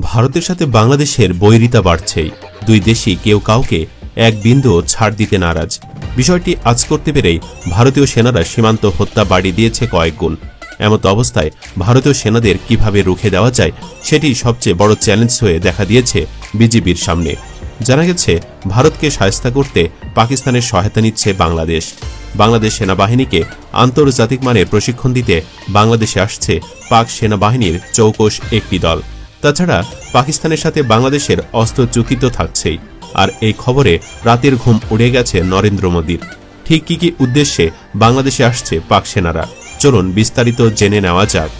ভারতের সাথে বাংলাদেশের বৈরিতা বাড়ছেই। দুই দেশই কেউ কাউকে এক বিন্দুও ছাড় দিতে নারাজ। বিষয়টি আজ করতে পেরেই ভারতীয় সেনারা সীমান্ত হত্যা বাড়িয়ে দিয়েছে কয়েক গুণ। এমত অবস্থায় ভারতীয় সেনাদের কীভাবে রুখে দেওয়া যায় সেটি সবচেয়ে বড় চ্যালেঞ্জ হয়ে দেখা দিয়েছে বিজিবির সামনে। জানা গেছে, ভারতকে সায়স্তা করতে পাকিস্তানের সহায়তা নিচ্ছে বাংলাদেশ। বাংলাদেশ সেনাবাহিনীকে আন্তর্জাতিক মানের প্রশিক্ষণ দিতে বাংলাদেশে আসছে পাক সেনাবাহিনীর চৌকস একটি দল। তাছাড়া পাকিস্তানের সাথে বাংলাদেশের অস্ত্র চুক্তি থাকছেই। আর এই খবরে রাতের ঘুম উড়ে গেছে নরেন্দ্র মোদীর। ঠিক কি কি উদ্দেশ্যে বাংলাদেশে আসছে পাক সেনারা? চলুন বিস্তারিত জেনে নেওয়া যাক।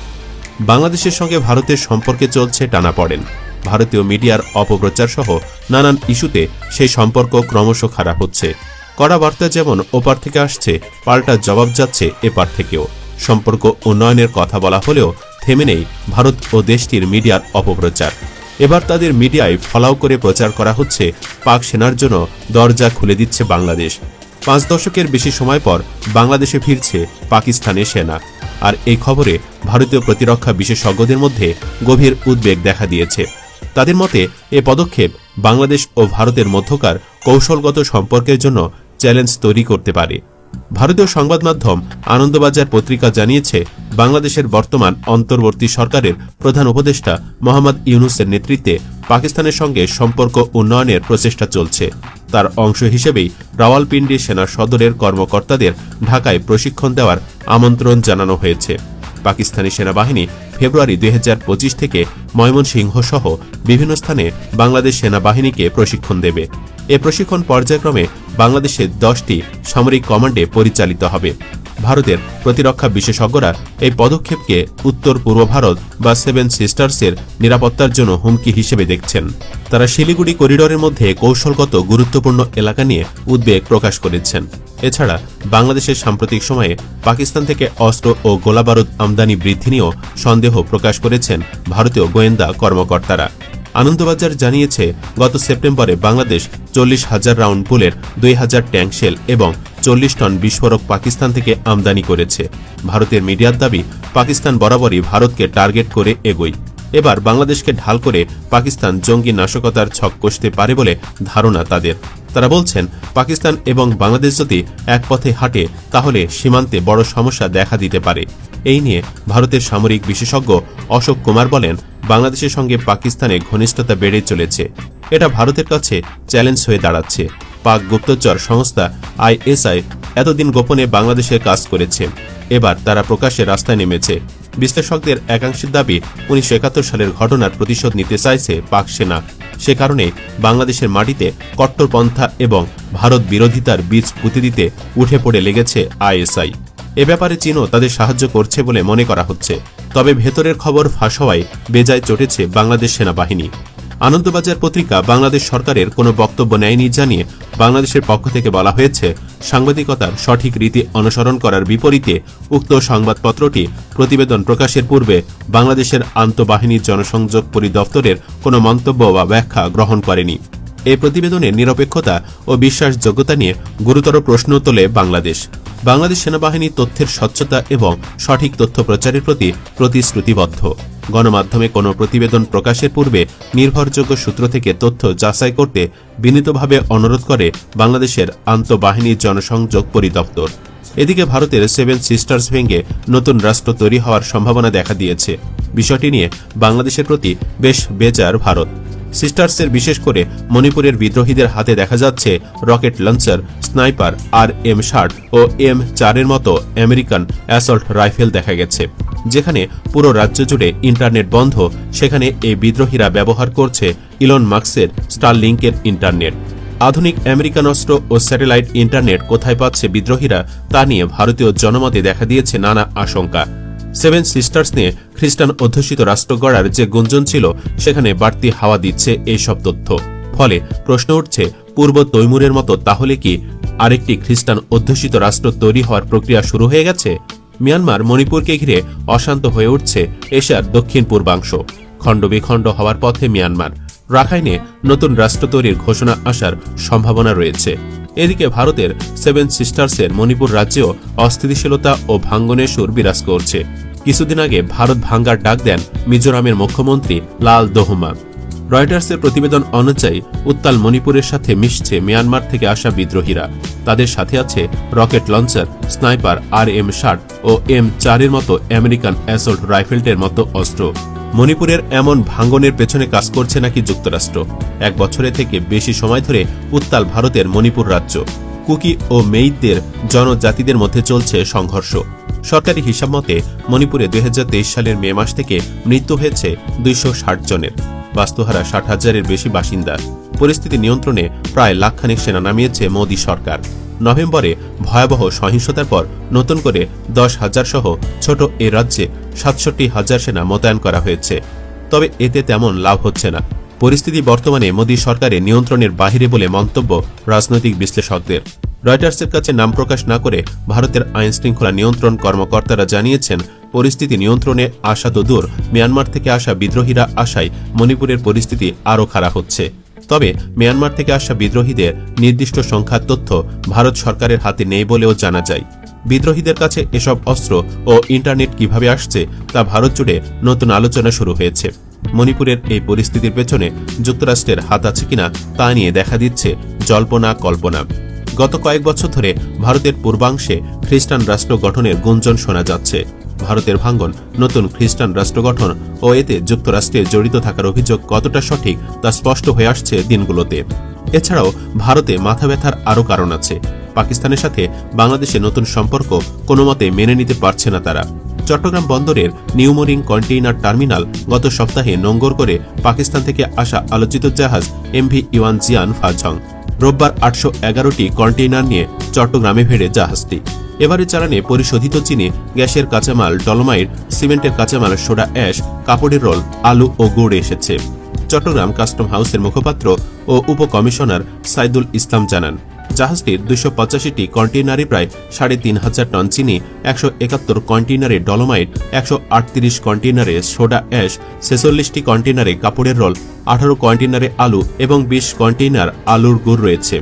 বাংলাদেশের সঙ্গে ভারতের সম্পর্কে চলছে টানাপড়েন ভারতীয় মিডিয়ার অপপ্রচার সহ নানান ইস্যুতে সেই সম্পর্ক ক্রমশ খারাপ হচ্ছে। কড়া বার্তা যেমন ওপার থেকে আসছে, পাল্টা জবাব যাচ্ছে এপার থেকেও। সম্পর্ক উন্নয়নের কথা বলা হলেও থেমে নেই ভারত ও দেশটির মিডিয়ার অপপ্রচার। এবার তাদের মিডিয়ায় ফলাও করে প্রচার করা হচ্ছে পাক সেনার জন্য দরজা খুলে দিচ্ছে বাংলাদেশ। পাঁচ দশকের বেশি সময় পর বাংলাদেশে ফিরছে পাকিস্তানের সেনা। আর এই খবরে ভারতীয় প্রতিরক্ষা বিশেষজ্ঞদের মধ্যে গভীর উদ্বেগ দেখা দিয়েছে। তাদের মতে, এ পদক্ষেপ বাংলাদেশ ও ভারতের মধ্যকার কৌশলগত সম্পর্কের জন্য চ্যালেঞ্জ তৈরি করতে পারে। ভারতীয় সংবাদ মাধ্যম আনন্দবাজার পত্রিকা জানিয়েছে, বাংলাদেশের বর্তমান অন্তর্বর্তী সরকারের প্রধান উপদেষ্টা মোহাম্মদ ইউনুসের নেতৃত্বে পাকিস্তানের সঙ্গে সম্পর্ক উন্নয়নের প্রচেষ্টা চলছে। তার অংশ হিসেবেই রাওয়ালপিন্ডি সেনা সদরের কর্মকর্তাদের ঢাকায় প্রশিক্ষণ দেওয়ার আমন্ত্রণ জানানো হয়েছে। পাকিস্তানি সেনাবাহিনী ফেব্রুয়ারি দুই হাজার পঁচিশ থেকে ময়মনসিংহ সহ বিভিন্ন স্থানে বাংলাদেশ সেনাবাহিনীকে প্রশিক্ষণ দেবে। এ প্রশিক্ষণ পর্যায়ক্রমে বাংলাদেশের দশটি সামরিক কমান্ডে পরিচালিত হবে। ভারতের প্রতিরক্ষা বিশেষজ্ঞরা এই পদক্ষেপকে উত্তর পূর্ব ভারত বা সেভেন সিস্টার্সের নিরাপত্তার জন্য হুমকি হিসেবে দেখছেন। তারা শিলিগুড়ি করিডোরের মধ্যে কৌশলগত গুরুত্বপূর্ণ এলাকা নিয়ে উদ্বেগ প্রকাশ করেছেন। এছাড়া বাংলাদেশের সাম্প্রতিক সময়ে পাকিস্তান থেকে অস্ত্র ও গোলাবারুদ আমদানি বৃদ্ধি নিয়েও সন্দেহ প্রকাশ করেছেন ভারতীয় গোয়েন্দা কর্মকর্তারা। আনন্দবাজার জানিয়েছে, গত সেপ্টেম্বরে বাংলাদেশ চল্লিশ হাজার রাউন্ড বুলের দুই হাজার ট্যাঙ্ক শেল এবং চল্লিশ টন বিস্ফোরক পাকিস্তান থেকে আমদানি করেছে। ভারতের মিডিয়ার দাবি, পাকিস্তান বরাবরই ভারতকে টার্গেট করে এগোয়। এবার বাংলাদেশকে ঢাল করে পাকিস্তান জঙ্গি নাশকতার ছক কষতে পারে বলে ধারণা তাদের। তারা বলছেন, পাকিস্তান এবং বাংলাদেশ যদি এক পথে হাঁটে, তাহলে সীমান্তে বড় সমস্যা দেখা দিতে পারে। এই নিয়ে ভারতের সামরিক বিশেষজ্ঞ অশোক কুমার বলেন, বাংলাদেশের সঙ্গে পাকিস্তানে ঘনিষ্ঠতা বেড়ে চলেছে। এটা ভারতের কাছে চ্যালেঞ্জ হয়ে দাঁড়াচ্ছে। পাক গুপ্তচর সংস্থা আইএসআই এতদিন গোপনে বাংলাদেশের কাজ করেছে। এবার তারা প্রকাশ্যে রাস্তায় নেমেছে। বিশ্লেষকদের একাংশের দাবি, উনিশশো একাত্তর সালের ঘটনার প্রতিশোধ নিতে চাইছে পাক সেনা। সে কারণে বাংলাদেশের মাটিতে কট্টরপন্থা এবং ভারত বিরোধিতার বীজ পুঁতে দিতে উঠে পড়ে লেগেছে আইএসআই। এ ব্যাপারে চীনও তাদের সাহায্য করছে বলে মনে করা হচ্ছে। তবে ভেতরের খবর ফাঁস হওয়ায় বেজায় চটেছে বাংলাদেশ সেনাবাহিনী। আনন্দবাজার পত্রিকা বাংলাদেশ সরকারের কোনো বক্তব্য নেয়নি জানিয়ে বাংলাদেশের পক্ষ থেকে বলা হয়েছে, সাংবাদিকতার সঠিক রীতি অনুসরণ করার বিপরীতে উক্ত সংবাদপত্রটি প্রতিবেদন প্রকাশের পূর্বে বাংলাদেশের আন্তঃবাহিনী জনসংযোগ পরিদপ্তরের কোনো মন্তব্য বা ব্যাখ্যা গ্রহণ করেনি। এই প্রতিবেদনের নিরপেক্ষতা ও বিশ্বাসযোগ্যতা নিয়ে গুরুতর প্রশ্ন তোলে বাংলাদেশ। বাংলাদেশ সেনাবাহিনী তথ্যের স্বচ্ছতা এবং সঠিক তথ্য প্রচারের প্রতি প্রতিশ্রুতিবদ্ধ। গণমাধ্যমে কোনো প্রতিবেদন প্রকাশের পূর্বে নির্ভরযোগ্য সূত্র থেকে তথ্য যাচাই করতে বিনীতভাবে অনুরোধ করে বাংলাদেশের আন্তঃবাহিনী জনসংযোগ পরিদপ্তর। এদিকে ভারতের সেভেন সিস্টার্স ভেঙে নতুন রাষ্ট্র তৈরি হওয়ার সম্ভাবনা দেখা দিয়েছে। বিষয়টি নিয়ে বাংলাদেশের প্রতি বেশ বেজার ভারত। সিস্টার্সের বিশেষ করে মণিপুরের বিদ্রোহীদের হাতে দেখা যাচ্ছে রকেট লঞ্চার, স্নাইপার, আর এম ষাট ও এম চারের মতো আমেরিকান অ্যাসল্ট রাইফেল দেখা গেছে। যেখানে পুরো রাজ্য জুড়ে ইন্টারনেট বন্ধ, সেখানে এই বিদ্রোহীরা ব্যবহার করছে ইলন মার্কসের স্টারলিংকের ইন্টারনেট। আধুনিক আমেরিকান অস্ত্র ও স্যাটেলাইট ইন্টারনেট কোথায় পাচ্ছে বিদ্রোহীরা তা নিয়ে ভারতীয় জনমতে দেখা দিয়েছে নানা আশঙ্কা। সেভেন সিস্টার্স নিয়ে খ্রিস্টান অধ্যুষিত রাষ্ট্র গড়ার যে গুঞ্জন ছিল, সেখানে বাড়তি হাওয়া দিচ্ছে এইসব তথ্য। ফলে প্রশ্ন উঠছে, পূর্ব তৈমুরের মতো তাহলে কি আরেকটি খ্রিস্টান অধ্যুষিত রাষ্ট্র তৈরি হওয়ার প্রক্রিয়া শুরু হয়ে গেছে? মিয়ানমার মণিপুরকে ঘিরে অশান্ত হয়ে উঠছে এশিয়ার দক্ষিণ পূর্বাংশ। খণ্ডবিখণ্ড হওয়ার পথে মিয়ানমার। রাখাইনে নতুন রাষ্ট্র তৈরির ঘোষণা আসার সম্ভাবনা রয়েছে। এদিকে ভারতের সেভেন সিস্টার্সের মণিপুর রাজ্যেও অস্থিতিশীলতা ও ভাঙ্গনের সুর বিরাজ করছে। কিছুদিন আগে ভারত ভাঙ্গার ডাক দেন মিজোরামের মুখ্যমন্ত্রী লাল দোহমা। রয়টার্সের প্রতিবেদন অনুযায়ী উত্তাল মণিপুরের সাথে মিশছে মিয়ানমার থেকে আসা বিদ্রোহীরা। তাদের সাথে আছে রকেট লঞ্চার, স্নাইপার, আর এম ষাট ও এম চারের মতো আমেরিকান অ্যাসল্ট রাইফেলটের মতো অস্ত্র। মণিপুরের এমন ভাঙ্গনের পেছনে কাজ করছে নাকি যুক্তরাষ্ট্র? এক বছরে থেকে বেশি সময় ধরে উত্তাল ভারতের মণিপুর রাজ্য। কুকি ও মেইতদের জনজাতিদের মধ্যে চলছে সংঘর্ষ। সরকারি হিসাব মতে, মণিপুরে দুই হাজার তেইশ সালের মে মাস থেকে মৃত্যু হয়েছে দুইশ ষাট জনের। বাস্তুহারা ষাট হাজারের বেশি বাসিন্দা। পরিস্থিতি নিয়ন্ত্রণে প্রায় লাখখানিক সেনা নামিয়েছে মোদী সরকার। নভেম্বরে ভয়াবহ সহিংসতার পর নতুন করে দশ হাজার সহ ছোট এ রাজ্যে সাতষট্টি হাজার সেনা মোতায়েন করা হয়েছে। তবে এতে তেমন লাভ হচ্ছে না। পরিস্থিতি বর্তমানে মোদী সরকারের নিয়ন্ত্রণের বাহিরে বলে মন্তব্য রাজনৈতিক বিশ্লেষকদের। রয়টার্সের কাছে নাম প্রকাশ না করে ভারতের আইন শৃঙ্খলা নিয়ন্ত্রণ কর্মকর্তারা জানিয়েছেন, পরিস্থিতি নিয়ন্ত্রণে আসা তো দূর, মিয়ানমার থেকে আসা বিদ্রোহীরা আসায় মণিপুরের পরিস্থিতি আরও খারাপ হচ্ছে। তবে মিয়ানমার থেকে আসা বিদ্রোহীদের নির্দিষ্ট সংখ্যার তথ্য ভারত সরকারের হাতে নেই বলেও জানা যায়। বিদ্রোহীদের কাছে এসব অস্ত্র ও ইন্টারনেট কীভাবে আসছে তা ভারত জুড়ে নতুন আলোচনা শুরু হয়েছে। মণিপুরের এই পরিস্থিতির পেছনে যুক্তরাষ্ট্রের হাত আছে কিনা তা নিয়ে দেখা দিচ্ছে জল্পনা কল্পনা। গত কয়েক বছর ধরে ভারতের পূর্বাংশে খ্রিস্টান রাষ্ট্র গঠনের গুঞ্জন শোনা যাচ্ছে। ভারতের ভাঙ্গন, নতুন খ্রিস্টান রাষ্ট্র গঠন ও এতে যুক্তরাষ্ট্রে জড়িত থাকার অভিযোগ কতটা সঠিক তা স্পষ্ট হয়ে আসছে দিনগুলোতে। এছাড়াও ভারতে মাথা ব্যথার আরও কারণ আছে। পাকিস্তানের সাথে বাংলাদেশের নতুন সম্পর্ক কোনো মতে মেনে নিতে পারছে না তারা। চট্টগ্রাম বন্দরের নিউমোরিং কন্টেইনার টার্মিনাল গত সপ্তাহে নোঙ্গর করে পাকিস্তান থেকে আসা আলোচিত জাহাজ এমভি ইওয়ান জিয়ান ফাজং। রোববার আটশো এগারোটি কন্টেইনার নিয়ে চট্টগ্রামে ফেরে জাহাজটি। এবারে চালানে পরিশোধিত চিনি, গ্যাসের কাঁচামাল, ডলমাইট, সিমেন্টের কাঁচামাল, সোডা অ্যাশ, কাপড়ের রোল, আলু ও গুড় এসেছে। চট্টগ্রাম কাস্টম হাউসের মুখপাত্র ও উপকমিশনার সাইদুল ইসলাম জানান। জাহাজটির দুইশো পঁচাশিটি কন্টেইনারে প্রায় সাড়ে তিন হাজার টন চিনি, একশো একাত্তর কন্টেইনারে ডলোমাইট, একশো আটত্রিশ কন্টেইনারে সোডা অ্যাশ, ছেচল্লিশটি কন্টেইনারে কাপড়ের রোল, আঠারো কন্টেইনারে আলু এবং বিশ কন্টেইনার আলুর গুড় রয়েছে।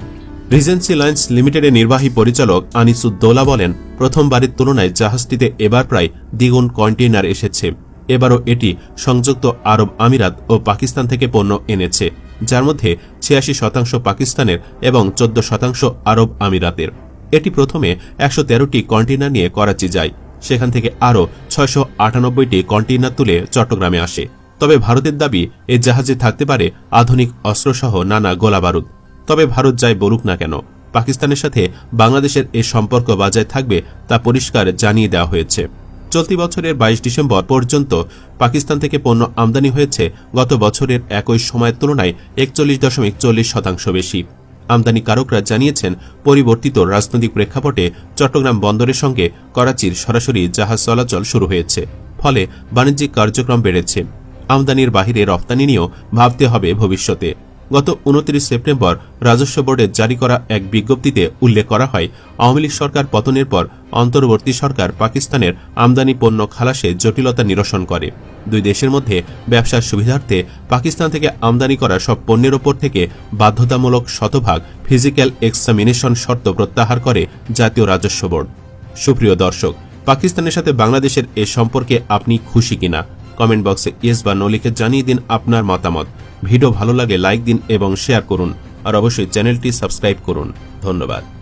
রিজেন্সি লাইন্স লিমিটেডের নির্বাহী পরিচালক আনিসুদ্দৌলা বলেন, প্রথমবারের তুলনায় জাহাজটিতে এবার প্রায় দ্বিগুণ কন্টেইনার এসেছে। এবারও এটি সংযুক্ত আরব আমিরাত ও পাকিস্তান থেকে পণ্য এনেছে। যার মধ্যে ছিয়াশি শতাংশ পাকিস্তানের এবং চোদ্দ শতাংশ আরব আমিরাতের। এটি প্রথমে একশো তেরোটি কন্টেইনার নিয়ে করাচি যায়। সেখান থেকে আরও ছয়শো আটানব্বইটি কন্টেইনার তুলে চট্টগ্রামে আসে। তবে ভারতের দাবি এই জাহাজে থাকতে পারে আধুনিক অস্ত্রসহ নানা গোলাবারুদ। তবে ভারত যায় বলুক না কেন, পাকিস্তানের সাথে বাংলাদেশের এই সম্পর্ক বজায় থাকবে তা পরিষ্কার জানিয়ে দেওয়া হয়েছে। চলতি বছরের বাইশ ডিসেম্বর পর্যন্ত পাকিস্তান থেকে পণ্য আমদানি হয়েছে গত বছরের একই সময়ের তুলনায় একচল্লিশ দশমিক চল্লিশ শতাংশ বেশি। আমদানিকারকরা জানিয়েছেন, পরিবর্তিত রাজনৈতিক প্রেক্ষাপটে চট্টগ্রাম বন্দরের সঙ্গে করাচির সরাসরি জাহাজ চলাচল শুরু হয়েছে, ফলে বাণিজ্যিক কার্যক্রম বেড়েছে। আমদানির বাহিরে রপ্তানি নিয়েও ভাবতে হবে ভবিষ্যতে। গত উনত্রিশ সেপ্টেম্বর রাজস্ব বোর্ডের জারি করা এক বিজ্ঞপ্তিতে উল্লেখ করা হয়, আওয়ামী লীগ সরকার পতনের পর অন্তর্বর্তী সরকার পাকিস্তানের আমদানি পণ্য খালাসে জটিলতা নিরসন করে। দুই দেশের মধ্যে ব্যবসার সুবিধার্থে পাকিস্তান থেকে আমদানি করা সব পণ্যের ওপর থেকে বাধ্যতামূলক শতভাগ ফিজিক্যাল এক্সামিনেশন শর্ত প্রত্যাহার করে জাতীয় রাজস্ব বোর্ড। সুপ্রিয় দর্শক, পাকিস্তানের সাথে বাংলাদেশের এ সম্পর্কে আপনি খুশি কিনা? কমেন্ট বক্সে ইয়েস বা নো লিখে জানিয়ে দিন আপনার মতামত। ভিডিও ভালো লাগে লাইক দিন এবং শেয়ার করুন। আর অবশ্যই চ্যানেলটি সাবস্ক্রাইব করুন। ধন্যবাদ।